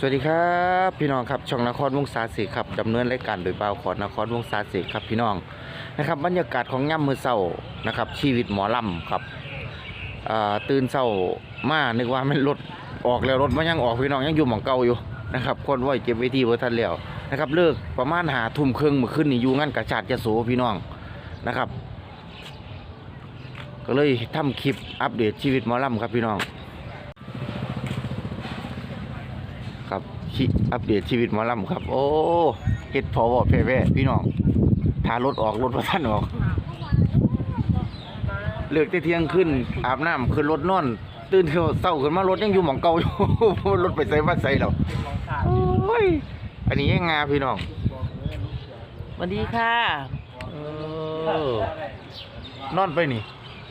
สวัสดีครับพี่น้องครับช่องนครวงศาสีครับดำเนินรายการโดยเบ่าขอนครวงศาสีครับพี่น้องนะครับ บรรยากาศของย่ำมือเศร้านะครับ ชีวิตหมอลำครับตื่นเศร้ามานึกว่ามันรถออกแล้วรถมันยังออกพี่น้องยังอยู่หมองเก่าอยู่นะครับคนไหวเก็บไว้ที่เบอร์ทันแล้วนะครับเลิกประมาณหาทุ่มครึ่งเมื่อคืนนี่อยู่งานกระจาดยะโสพี่น้องนะครับ ก็เลยทำคลิปอัปเดตชีวิตหมอลำครับพี่น้อง ครับชิ อัปเดตชีวิตหมอลำครับ โอ้เฮ็ดพอวอแพ่แว่พี่น้องถ้ารถออกรถประทันออก เลิกแต่เที่ยงขึ้น อาบน้ำขึ้นรถนอน ตื่นเช้าเศร้าขึ้นมารถยังอยู่หมองเก่าอยู่ รถไปใส่มาใส่แล้วโอ้ยอันนี้ยังงาพี่น้องสวัสดีค่ะเออนอนไปนี่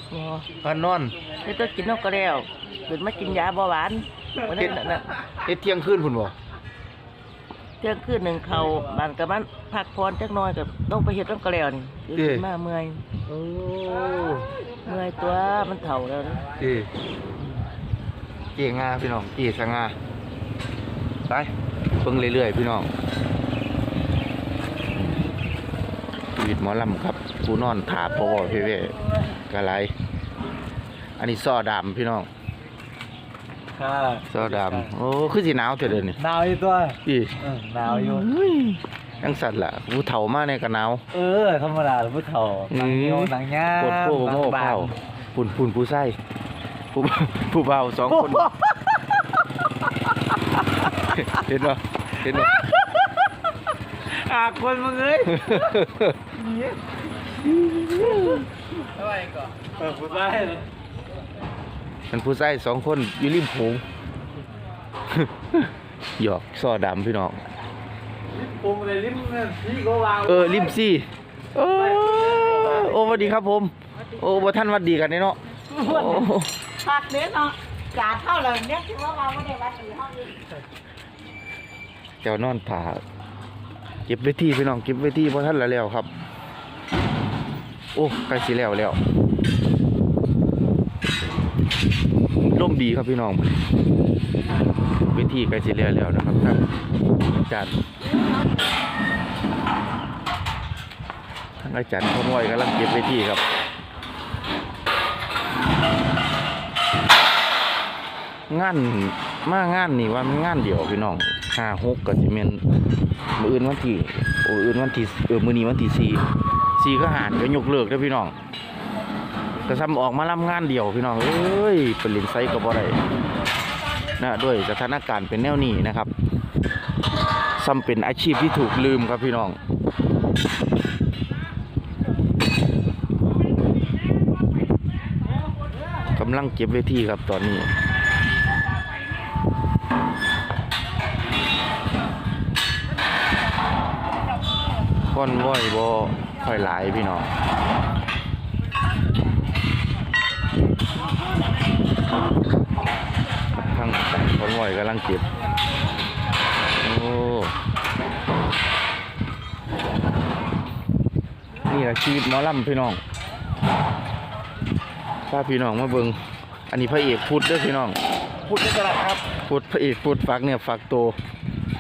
โอ้อันนอนนี่ต้องกินนกกระเดียวตื่นมากินยาเบาหวานวันนั้นน่ะน่ะเฮ็ดเที่ยงคืนพุ่นบ่ เที่ยงคืนหนึ่งเขาบานกับมันพักพรจักหน้อยกับต้องไปเฮ็ดนกกระเดียวนี่ตื่นมาเมื่อยโอ้เมื่อยตัวมันเฒ่าแล้วนะเอ้เกี่งาพี่น้องเกี่สงาไปเบิ่งเรื่อยๆพี่น้องชีวิตหมอลำครับผู้นอนถาพอเพ่เว่กะไร อันนี้ซอดำพี่น้อง ค่ะซอดำโอ้คือสิหนาวเถิดเดี๋ยวนี้หนาวอยู่ตัวอีเออหนาวอยู่ยังสั่นล่ะผู้เฒ่ามาในกะหนาวเออธรรมดาผู้เฒ่าหนังเหี่ยวหนังย่าปวดโค้หนัโม่บาเผางปุ่นปุ่นผู้ใส่ผู้ผู้เบาสองคนเห็นป่เห็นป่อาคนมึงเอ้ยอะไรก่อนเออผู้ชาย มันผู้ใส่สองคนอยู่ริมโขงหยอกซอดำพี่น้องปุ่มเลยลิ้มเนี่ยพี่ก็วางเออริมซี่โอ้โอ้สวัสดีครับผม โอ้บ่ท่านหวัดดีกันเด้เนาะโอ้ผักเนี้ยเนาะกาดเท่าเลยเนี่ยคือว่าเราไม่ได้วัดสี่ห้องนี้เจ้านอนผ่าเก็บไว้ที่พี่น้องเก็บไว้ที่บ่ท่านละแล้วครับ โอ้ใกล้สิแล้วแล้วล มดีครับพี่น้องเวทีใกล้สิแล้วแล้วนะครับครับอาจารย์ท่านอาจารย์คนไหวกำลังเก็บเวทีครับงานมางานนี่ว่ามันงานเดียวพี่น้องห้าหกก็สิเมนมืออื่นวันที่โอ้อื่นวันที่เออมือนี้วันที่สี่สี่ก็หารก็ยกเลิกแล้วพี่น้อง ก็ซ้ำออกมารับงานเดียวพี่น้องเอ้ยเป็นลินไซก็บ่ได้นะด้วยสถานการณ์เป็นแนวนี้นะครับซ้ำเป็นอาชีพที่ถูกลืมครับพี่น้องกำลังเก็บเวทีครับตอนนี้ค่อนว่อยบ่ค่อยหลายพี่น้อง ทั้งค่อนว่อยกำลังเก็บ โอ้ นี่แหละชีวิตหมอลำพี่น้องพาพี่น้องมาเบิงอันนี้พระเอกพุทธเด้อพี่น้องพูดในตลาดครับพุทธพระเอกพุทธฝากเนี่ยฝากตัว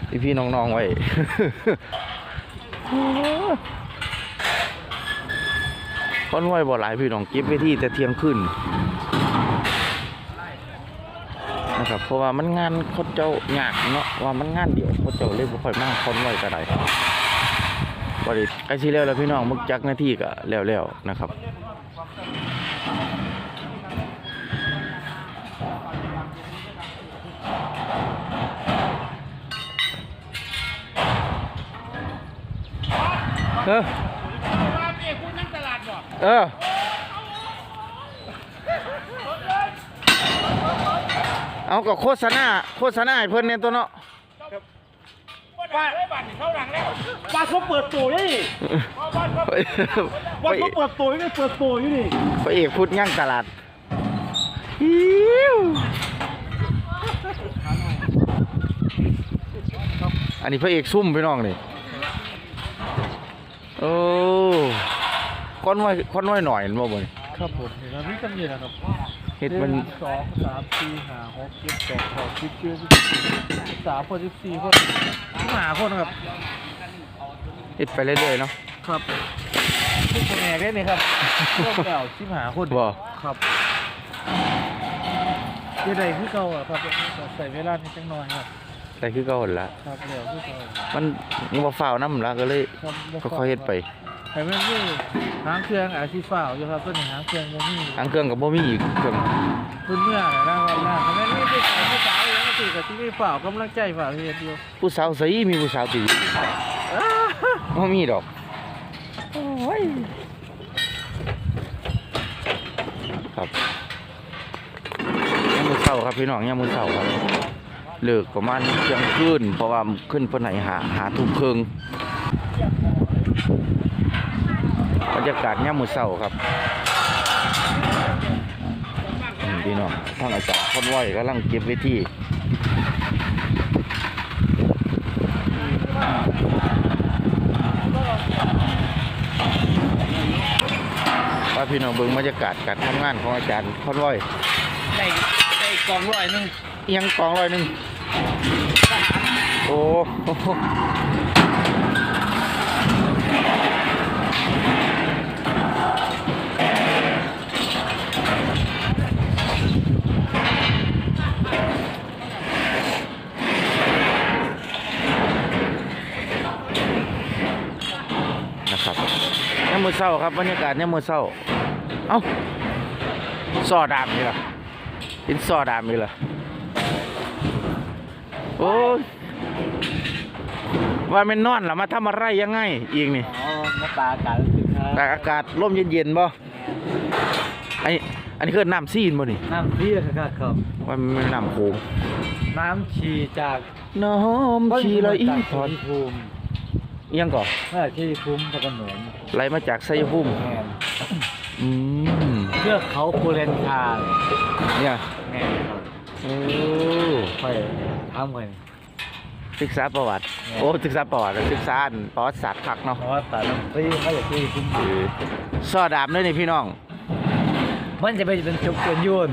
พี่พี่ๆน้องๆไว้คอนไว้บ่หลายพี่น้องเก็บไว้ที่แต่เที่ยงคืน นะครับ เพราะว่ามันงานเขาเจ้ายากเนาะว่ามันงานเดียวเขาเจ้าเลยบ่ค่อยมาคนไว้ก็ได้บ่ได้ใกล้สิแล้วแล้วพี่น้องมึกจักหน้าที่ก็แล้วๆนะครับเออเออ เอาก็โฆษณาโฆษณาให้เพิ่นเนี่ยตัวเนาะป้าป้าเขาเปิดตัวนี่ว่าเขาเปิดตัวไม่เปิดตัวอยู่นี่พระเอกพูดย่างตลาดอิ๊วอันนี้พระเอกซุ่มพี่น้องนี่โอ้ค้อนไว้ค้อนไว้หน่อยเห็นบ่บ่นี่ครับผมเห็นแล้วนี่จำเนียนะครับ เฮ็ดมันสองสามสี่ห้าหกเจ็ดแปดเก้าสิบเจ็ดสามคนสิบสี่คนสิบห้าคนครับเฮ็ดไปเรื่อยๆเนาะครับทุกคนแอกได้ไหมครับร่วมแล้วสิบห้าคนบ่ครับเดี๋ยวใดคือเก่าอะครับใส่เวลานิดจังหน่อยครับแต่คือเก่าหั่นละครับเดี๋ยวคือเก่ามันบ่ฟ้าวนํละก็เลยครับบ่ค่อยๆเฮ็ดไป แต่ไม่มีหางเครื่องอาชีพฝ่าวอยู่ครับต้นนี้หางเครื่องบ่มีทางเครื่องก็บ่มีอีกเครื่องพื้นเมื่อนะครับนะแต่ไม่มีผู้สาวผู้สาวอย่างนี้กับที่มีฝ่าวกำลังใจฝ่าวเฮ็ดอยู่ผู้สาวใสมีผู้สาวติบ่มีดอกครับยามมื้อเช้าครับพี่น้องยามมื้อเช้าครับเลิกประมาณเที่ยงคืนเพราะว่าขึ้นเพิ่นให้หาหาทุ่มครึ่งบ รรยากาศยามมื้อเช้าครับอืมพี่น้องทางอาจารย์คนไหวกำลังเก็บเวทีว่าพี่น้องเบิ่งบรรยากาศการทำงานของอาจารย์คอนวอยได้ได้กองร้อยหนึงเอียงกองร้อยหนึ่งโอ้โหนะครับย่า มมือเศร้าครับบรรยากาศย่ามมือเศร้า เอ้าซอดามนี่ล่ะเห็นซอดามนี่ล่ะโอ้ยว่าแมันนอนล่ะมาทำอะไรยังไงอีกนี่อ๋อมาตาอากาศสิครับแต่อากาศร่มเย็นๆบ่อันนี้อันนี้คือน้ำซีนบ่นี่น้ำที่ครับครับว่ามันเป็นน้ำโขงน้ำชีจากน้ำชีไหลอีพอดที่ภูมิเอี ยงก่อนมาจากที่ภูมิพระโขนงไหลมาจากไซยภูมิแม่นอืมเทือกเขาภูเรนคาเนี่ยแม่นครับโอ้ค่อยทำไปศึกษาประวัติ โอ้ศึกษาประวัติศึกษาอันประวัติศาสตร์คักเนาะเพราะว่าแต่น้ำที่มาจากที่ภูมิเออซอดามด้วยนี่พี่น้อง มันจะไปเป็นจุกเป็นยุ่น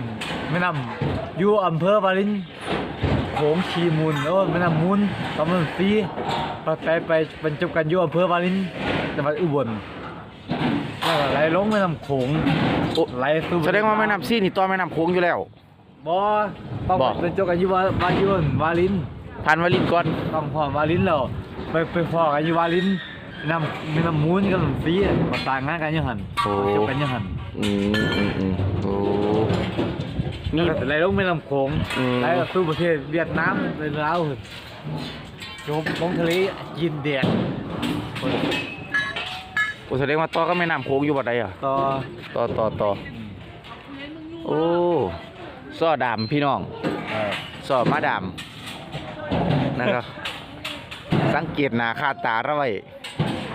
ไม่นำอยู่อำเภอวารินโขงชีมูลโอ้ไม่นำมูลตำบลซี ไปไปไปบรรจบกันอยู่อำเภอวารินจังหวัดอุบลแล้วก็ไหลลงแม่น้ำโขงโอ้ ไหลสู่แสดงว่าแม่น้ำซีนนี่ตัวแม่น้ำโขงอยู่แล้ว บ่ต้องบ่ บรรจบกันอยู่วาวายุนวาลิน ผ่านวาลินก่อน ต้องพร้อมวาลินแล้วไปไปพอกันอยู่วาลินนำมีน้ำมูลกับน้ำซีประสานงานกันอยังหันโอ้ จบกันอยังหันอืมอืมอืมโอ้ นี่นี่ไหลลงแม่น้ำโขงอืม ไหลสู่ประเทศเวียดนามไปลาว จบลงทะเลยินแดดโอ้แสดงว่าต่อก็แม่น้ำโขงอยู่บ่ใดอะต่อต่อต่อต่อโอ้ซอดามพี่น้องเออซอมาดามนะครับ สังเกตหน้าค่าตาเราไว้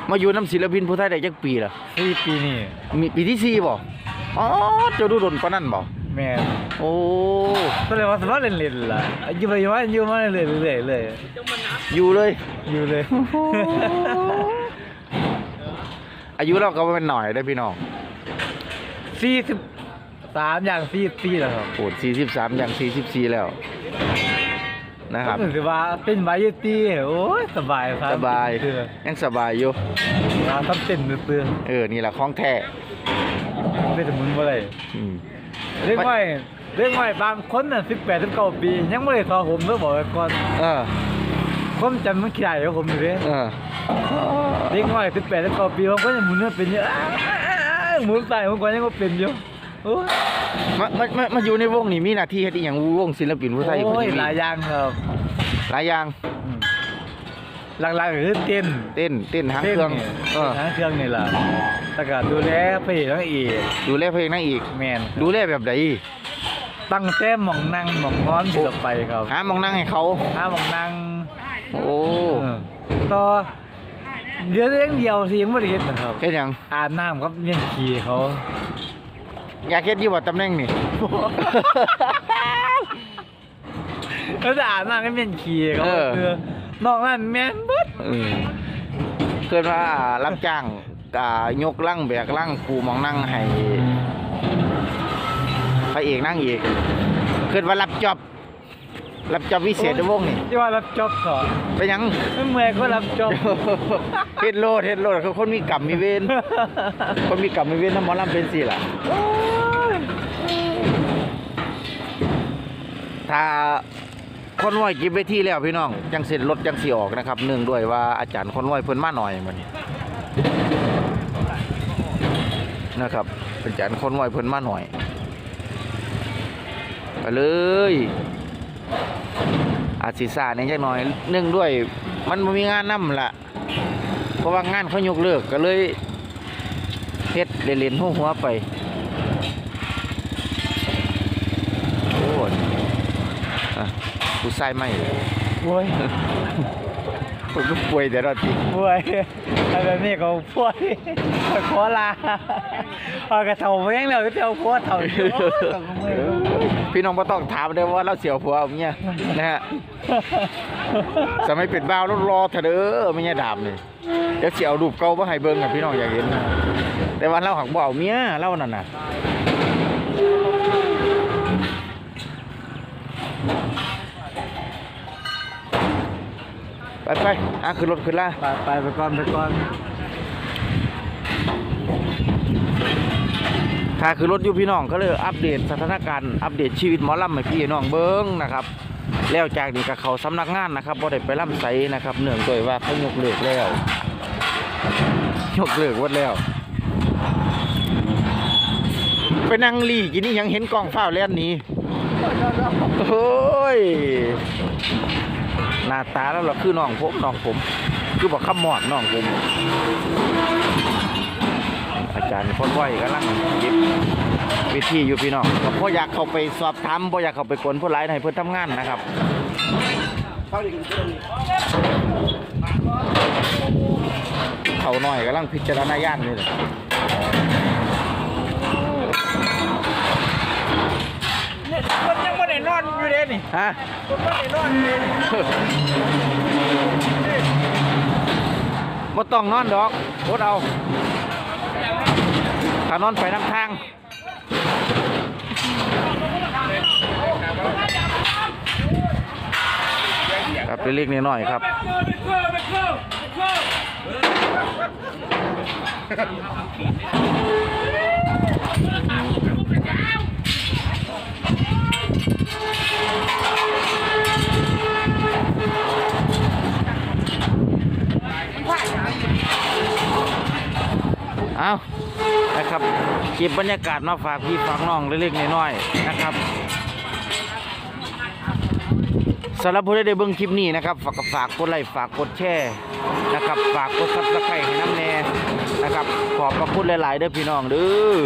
มาอยู่น้ำศิลปินผู้ไทยได้จักปีล่ะสี่ปีนี่มีปีที่สี่บ่อ๋อเจ้าดูดนปานนั้นบ่แม่นโอ้ก็เลยว่าสมัครเล่นๆล่ะอยู่ไปอยู่มาอยู่มาเรื่อยๆเลย อยู่เลย อยู่เลย อายุเราก็บ่แม่นหน่อยได้อพี่น้องสี่สิบสามอย่างสี่ปีแล้วครับโอ้43อย่าง44แล้ว นะครับก็ถือว่าเป็นไวายตีโอ้ยสบายครับสบายเตือยังสบายอยู่เราต้องเต้นเตือเออ นี่แหละของแท้ไม่สมุนบ่ได้อืม เรื่องไว้เรื่องไว้บางคนน่ะสิบแปดสิบเก้าปี ยังไม่ได้ทอผมเมื่อบอกไว้ก่อน เออ ผมจำมันขี้ได้ของผมอยู่เลยเออเด็กน้อยสิบแปดสิบเก้าปีผมก็ยังหมุนเนื้อเป็นอยู่อ้าวหมุนใส่ผมก็ยังก็เป็นอยู่โอ้ยมามามามาอยู่ในวงนี่มีหน้าที่เฮ็ดอีหยังวงศิลปินผู้ไทยโอ้ยเพิ่นมีหลายอย่างครับหลายอย่างอืมหลักๆก็คือเต้นเต้นเต้นหางเครื่องนี่เออหางเครื่องนี่แหละแล้วก็ดูแลพระเอกนางเอกดูแลเพลงนั่งอีก แมนดูแลแบบใดตั้งแต้มหมองนั่งหมองนอนที่เราไปครับหามองนั่งให้เขา ห้าหมองนั่ง โอ้เออต่อเดี๋ยวเรื่องเดียวสิยังไม่ได้เห็นนะครับเฮ็ดหยังอาบน้ำครับยังขี่เขาอยากเฮ็ดอยู่บ่ตำแหน่งนี่ แล้วจะอาบน้ำก็ยังขี่เขาเออ คือนอกนั้นแม่นเบิดอืมเกิดว่ารับจ้างอ่ายกลังแบกลังปูมองนั่งให้พระเอกนั่งอีกเกิดว่ารับจอบ รับจอบพิเศษในวงนี่ที่ว่ารับจอบก่อนไปหยัง ไม่เมื่อยก็รับจอบเฮ็ดโลดเฮ็ดโลดคือคนมีกรรมมีเวรคนมีกรรมมีเวรถ้าหมอลำเป็นสิล่ะถ้าคนไหวกิบไปที่แล้วพี่น้อง จังเสร็จรถจังสีออกนะครับเนื่องด้วยว่าอาจารย์คนไหวเพิ่นมาหน่อยมื้อนี้นะครับอาจารย์คนไหวเพิ่นมาหน่อยไปเลย อาจสิซ่าเนี่ยจักหน่อยเนื่องด้วย มันบ่มีงานนำล่ะเพราะว่างานเขายกเลิกก็เลยเฮ็ดเล่นๆหัวไปโอ้ยอะผู้ชายไม่โว้ย ผมก็ป่วยแต่ละทีป่วยไอ้แบบนี้เขาป่วยขอลาเอกระเทาเพียงแล้วก็เทาพัวเทาอยู่ต้งพี่น้องบ่ต้องถามได้ว่าเราเสียวผัวเอาเมียนะฮะสมัยเป็นบ้าวรอเถอะเด้อไม่ใช่ดาบนี่เดี๋ยวเสิเอารูปเก่ามาให้เบิ่งอะพี่น้องอยากเห็น แต่ว่าเราหักบ่เอาเมียเรานั่นน่ะ ไปไปๆอะขึ้นรถขึ้นล่าไปไปไปก่อนไปก่อนถ้าคือรถอยู่พี่น้องก็เลยอัปเดตสถานการณ์อัปเดตชีวิตหมอลำให้พี่น้องเบิ้งนะครับแล้วจากนี้ก็เขาสำนักงานนะครับบ่ได้ไปล่ำไสนะครับเนื่องด้วยว่าเขายกเลิกแล้วยกเลิกหมดแล้วไปนั่งหลีกินนี่ยังเห็นกล้องฟ้าวแล่นหนี้โอ้ย หน้าตาแล้วเราคือน้องผมน้องผม คือบอกคำหมอดน้องผม อาจารย์คนไหวกำลังยิบวิธีอยู่พี่น้องก็พ่ออยากเข้าไปสอบถามพ่ออยากเข้าไปกวนผู้ร้ายให้เพื่อนทำงานนะครับเขาหน่อยกำลังพิจารณาญาณนี่เลยคนยังไม่ได้ นอนอยู่เลยนี่ฮะคนไม่ได้นอนอยู่บ่ต้องนอนดอกโคตเอาถ้านอนไปน้ำทางครับเล็กๆน้อยๆครับ นะครับเก็บบรรยากาศมาฝากพี่ฝากน้องเล็กๆน้อยๆนะครับสำหรับผู้ใดได้เบิ่งคลิปนี้นะครับฝากฝากกดไลค์ฝากกดแชร์นะครับฝากกดซับสไครต์ให้น้ำแน่นะครับขอบพระคุณหลาย ๆ เด้อพี่น้องเด้อ